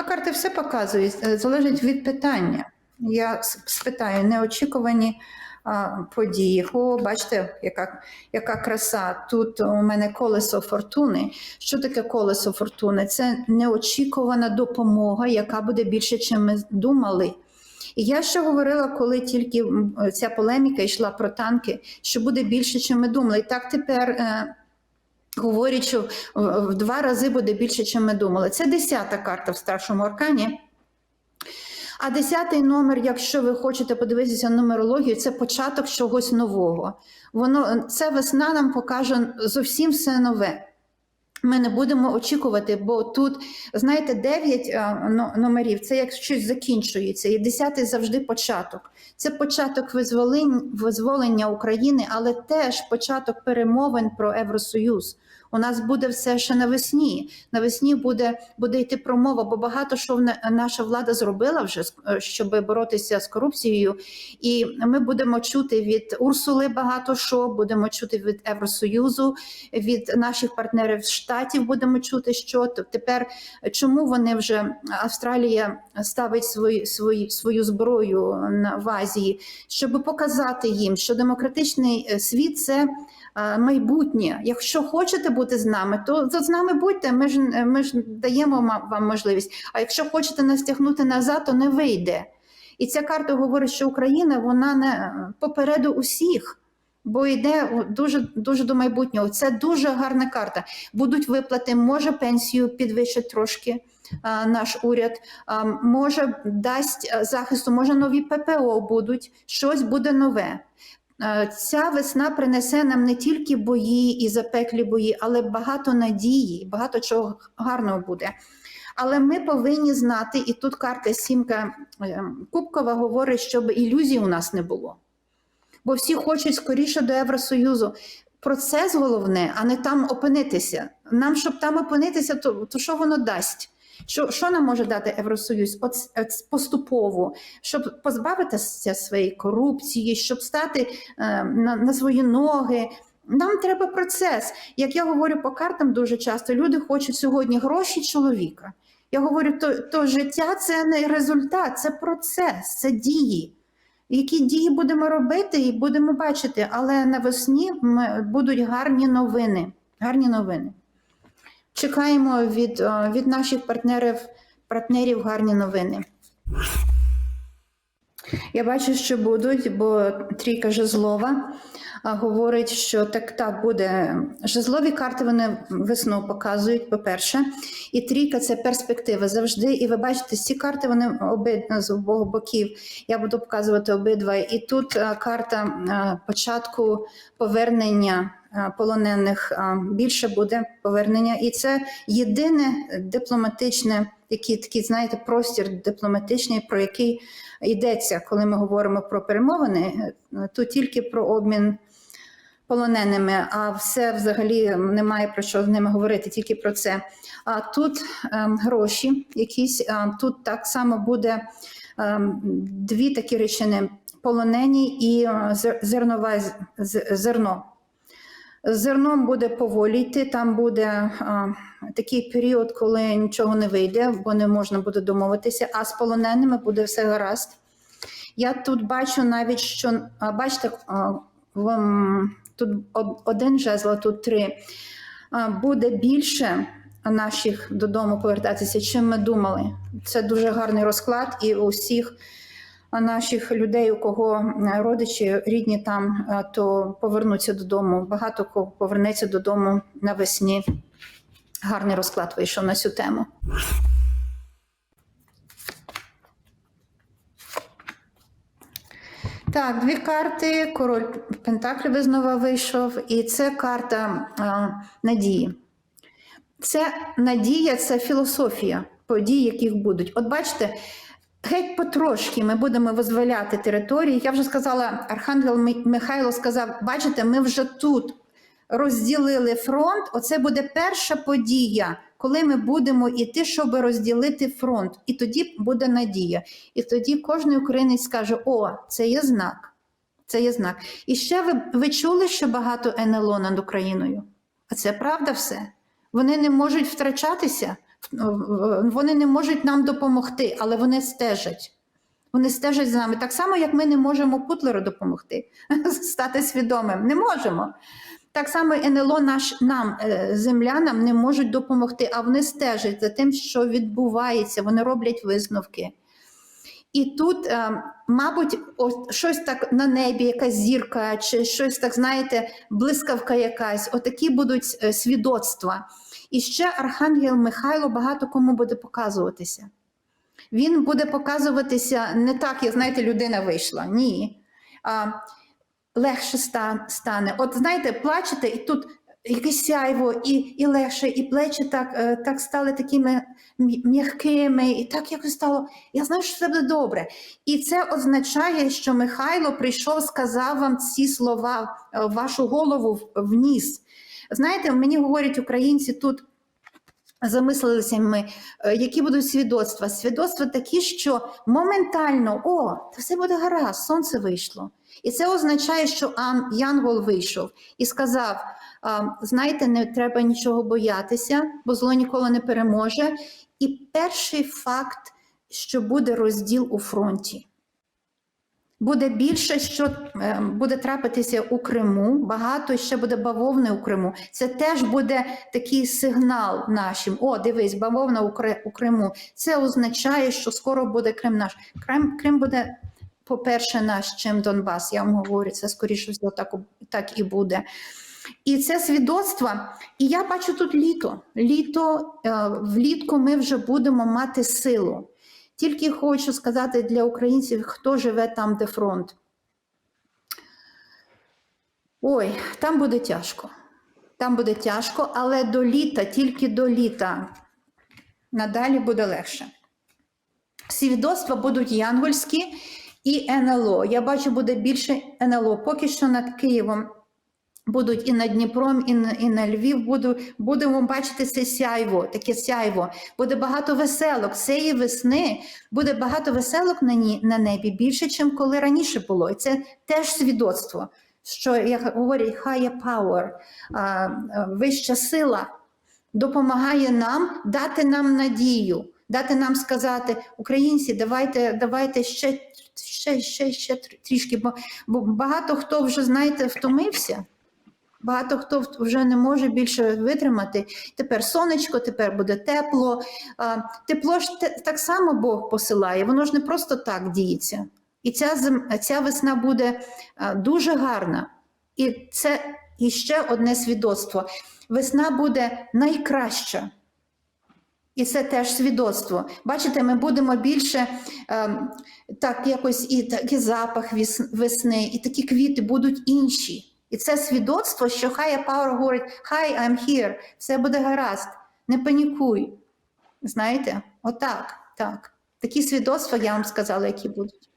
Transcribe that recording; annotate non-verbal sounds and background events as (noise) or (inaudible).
А карти все показують, е, залежить від питання. Я спитаю неочікувані а, події. О, бачите, яка, яка краса. Тут у мене колесо фортуни. Що таке колесо фортуни? Це неочікувана допомога, яка буде більше, чим ми думали. І я ще говорила, коли тільки ця полеміка йшла про танки, що буде більше, чим ми думали. І так тепер. е, Говорять, що в- в два рази буде більше, ніж ми думали. Це десята карта в старшому аркані. А десятий номер, якщо ви хочете подивитися нумерологію, це початок чогось нового. Воно це весна нам покаже зовсім все нове. Ми не будемо очікувати, бо тут, знаєте, 9 номерів це як щось закінчується, і 10 завжди початок. Це початок визволень- визволення України, але теж початок перемовин про Євросоюз. У нас буде все ще навесні. Навесні буде, буде йти промова, бо багато що наша влада зробила вже, е, щоб боротися з корупцією. І ми будемо чути від Урсули багато що, будемо чути від Євросоюзу, від наших партнерів штатів будемо чути, що тепер чому вони вже Австралія ставить свою, свою, свою зброю на в Азії, щоб показати їм, що демократичний е, світ це. Е, Майбутнє, якщо хочете бути з нами, то, то з нами будьте. Ми ж ми ж даємо вам можливість. А якщо хочете нас тягнути назад, то не вийде. І ця карта говорить, що Україна вона не е, попереду усіх, бо йде дуже дуже до майбутнього. Це дуже гарна карта. Будуть виплати, може пенсію підвищить трошки а, наш уряд, а, може дасть захисту, може нові ППО будуть, щось буде нове. Е, Ця весна принесе нам не тільки бої і запеклі бої, але багато надії, багато чого гарного буде. Але ми повинні знати, і тут карта Сімка е, Кубкова говорить, щоб ілюзій у нас не було. Бо всі хочуть скоріше до Євросоюзу. Процес головне, а не там опинитися. Нам, щоб там опинитися, то, то що воно дасть? Що, що нам може дати Євросоюз? От, от поступово, щоб позбавитися своєї корупції, щоб стати е, на, на свої ноги. Нам треба процес. Як я говорю по картам дуже часто, люди хочуть сьогодні гроші чоловіка. Я говорю, то, то життя це не результат, це процес, це дії. Які дії будемо робити і будемо бачити, але навесні будуть гарні новини. Гарні новини. Чекаємо від, е, від наших партнерів, партнерів гарні новини. Я бачу, що будуть, бо трійка жезлова говорить, що так так буде. Жезлові карти вони весну показують, по-перше, і трійка це перспектива завжди. І ви бачите, ці карти вони обидва з обох боків. Я буду показувати обидва. І тут а, карта початку повернення полонених більше буде повернення, і це єдине дипломатичне, який такий, знаєте, простір дипломатичний, про який йдеться, коли ми говоримо про перемовини, е, то тільки про обмін полоненими, а все взагалі немає про що з ними говорити, тільки про це. А тут ем, гроші якісь, а, тут так само буде ем, дві такі речини: полонені і е, зернове з- з- зерно. Зерном буде поволі йти, там буде а, такий період, коли нічого не вийде, бо не можна буде домовитися, а з полоненими буде все гаразд. Я тут бачу навіть, що а, бачите, а, в, тут один жезл, тут три. А, Буде більше наших додому повертатися, чим ми думали. Це дуже гарний розклад, і у всіх а, наших людей, у кого е, родичі рідні там, е, то повернуться додому. Багато кого повернеться додому навесні. Гарний розклад вийшов на цю тему. Так, дві карти. Король Пентаклів знову вийшов, і це карта а, надії. Це надія, це філософія подій, яких будуть. От бачите, геть потрошки ми будемо визволяти території. Я вже сказала, Архангел Михайло сказав: бачите, ми вже тут розділили фронт. Оце буде перша подія, коли ми будемо йти, щоб розділити фронт. І тоді буде надія. І тоді кожен українець скаже: О, це є знак. Це є знак. І ще ви, ви чули, що багато НЛО над Україною? А це правда все. Вони не можуть втрачатися. Вони не можуть нам допомогти, але вони стежать. Вони стежать за нами. Так само, як ми не можемо Путлеру допомогти (laughs) стати свідомим. Не можемо. Так само НЛО наш, нам, е, землянам, не можуть допомогти, а вони стежать за тим, що відбувається, вони роблять висновки. І тут, е, мабуть, ось щось так на небі, якась зірка, чи щось так, знаєте, блискавка якась, отакі будуть е, свідоцтва. І ще Архангел Михайло багато кому буде показуватися. Він буде показуватися не так, як знаєте, людина вийшла. Ні. А, легше стане. От знаєте, плачете, і тут якесь сяйво, і, і легше, і плечі так, е, так стали такими м'якими, і так якось стало. Я знаю, що все буде добре. І це означає, що Михайло прийшов, сказав вам ці слова е, в вашу голову вніс. Знаєте, мені говорять українці тут. Замислилися ми, е, які будуть свідоцтва. Свідоцтва такі, що моментально, о, все буде гаразд, сонце вийшло. І це означає, що Янгол вийшов і сказав: знаєте, не треба нічого боятися, бо зло ніколи не переможе. І перший факт, що буде розділ у фронті. Буде більше, що е, буде трапитися у Криму. Багато ще буде бавовни у Криму. Це теж буде такий сигнал нашим. О, дивись, бавовна у, Криму. Це означає, що скоро буде Крим наш. Крим, Крим буде, по-перше, наш, чим Донбас. Я вам говорю, це скоріше всього так, так і буде. І це свідоцтво. І я бачу тут літо. Літо е, влітку ми вже будемо мати силу. Тільки хочу сказати для українців, хто живе там, де фронт. Ой, там буде тяжко. Там буде тяжко, але до літа, тільки до літа. Надалі буде легше. Свідоцтва будуть янгольські і НЛО. Я бачу, буде більше НЛО. Поки що над Києвом будуть і над Дніпром, і на, і на Львів буду, будемо бачити це сяйво, таке сяйво. Буде багато веселок. Цієї весни буде багато веселок на, ні, на небі більше, ніж коли раніше було. І це теж свідоцтво, що як говорять, higher power, а, вища сила допомагає нам дати нам надію, дати нам сказати, українці, давайте, давайте ще, ще, ще, ще трішки, бо, бо багато хто вже, знаєте, втомився. Багато хто вже не може більше витримати. Тепер сонечко, тепер буде тепло. Тепло ж так само Бог посилає, воно ж не просто так діється. І ця, зим- ця весна буде дуже гарна. І це іще одне свідоцтво. Весна буде найкраща. І це теж свідоцтво. Бачите, ми будемо більше ем, так, якось і такий запах весни, і такі квіти будуть інші. І це свідоцтво, що хай Power говорить, Hi, I'm here, все буде гаразд, не панікуй. Знаєте, отак, так. Такі свідоцтва я вам сказала, які будуть.